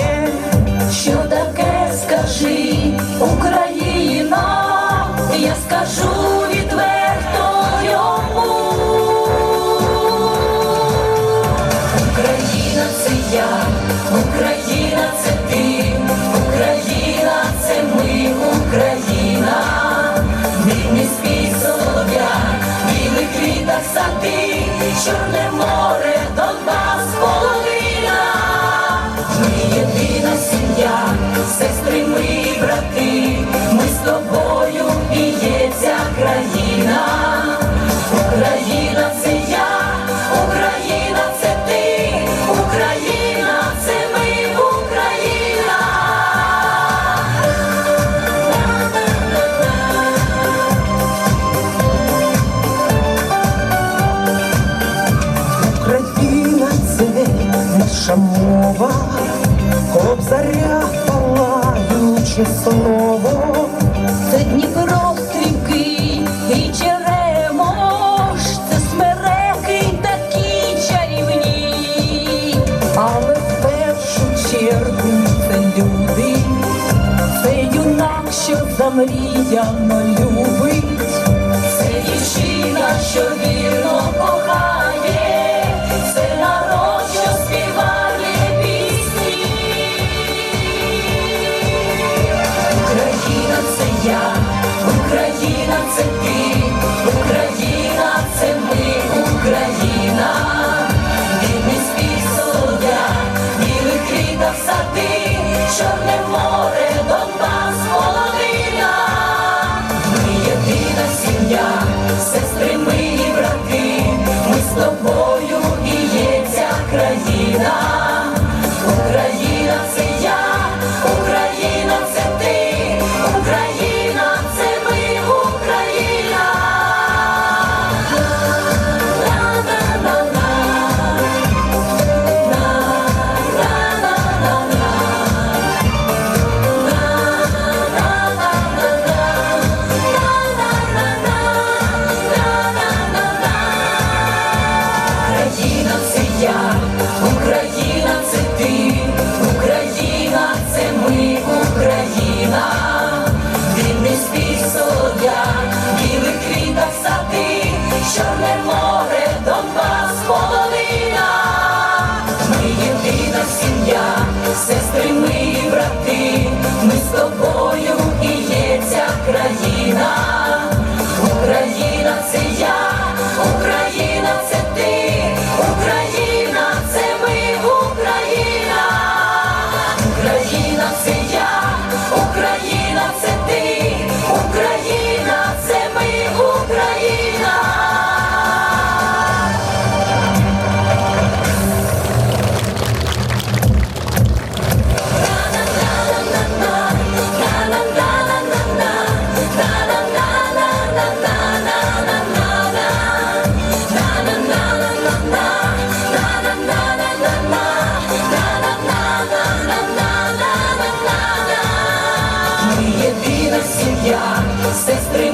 таке, що таке, скажи Україна, я скажу. неба, кобзаря палаюче слово, це Дніпро стрімкий і черемош, це смереки такі чарівні, але в першу чергу це люди, це юнак, що замріяно люди. Only one. so bold. Seis, três,